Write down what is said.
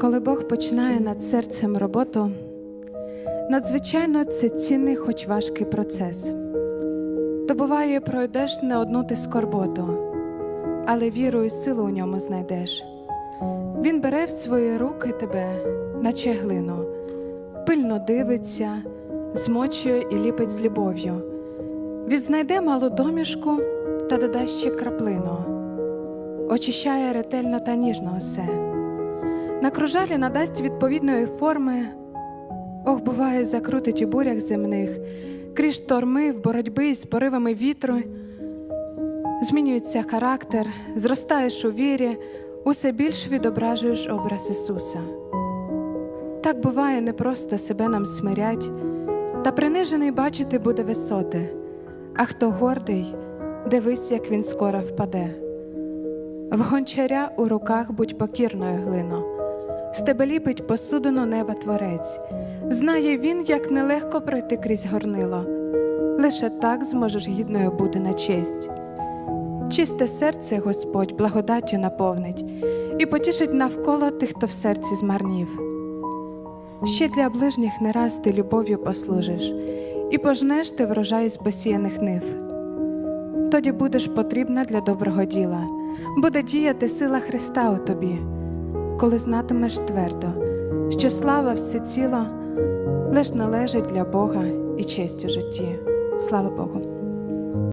Коли Бог починає над серцем роботу, надзвичайно це цінний, хоч важкий процес. То буває, пройдеш не одну ти скорботу, але віру і силу у ньому знайдеш. Він бере в свої руки тебе, наче глину, пильно дивиться, змочує і ліпить з любов'ю. Відзнайде малу домішку та додасть ще краплину, очищає ретельно та ніжно усе. На кружалі надасть відповідної форми, ох, буває, закрутить у бурях земних, крізь шторми в боротьби з поривами вітру. Змінюється характер, зростаєш у вірі, усе більш відображуєш образ Ісуса. Так буває, не просто себе нам смирять, та принижений бачити буде висоти, а хто гордий, дивись, як він скоро впаде. В гончаря у руках будь покірною глино, з тебе ліпить посудину неба творець. Знає він, як нелегко пройти крізь горнило, лише так зможеш гідною бути на честь. Чисте серце Господь благодаттю наповнить і потішить навколо тих, хто в серці змарнів. Ще для ближніх не раз ти любов'ю послужиш, і пожнеш ти врожай з посіяних нив. Тоді будеш потрібна для доброго діла, буде діяти сила Христа у тобі, коли знатимеш твердо, що слава всеціла лиш належить для Бога і честь у житті. Слава Богу.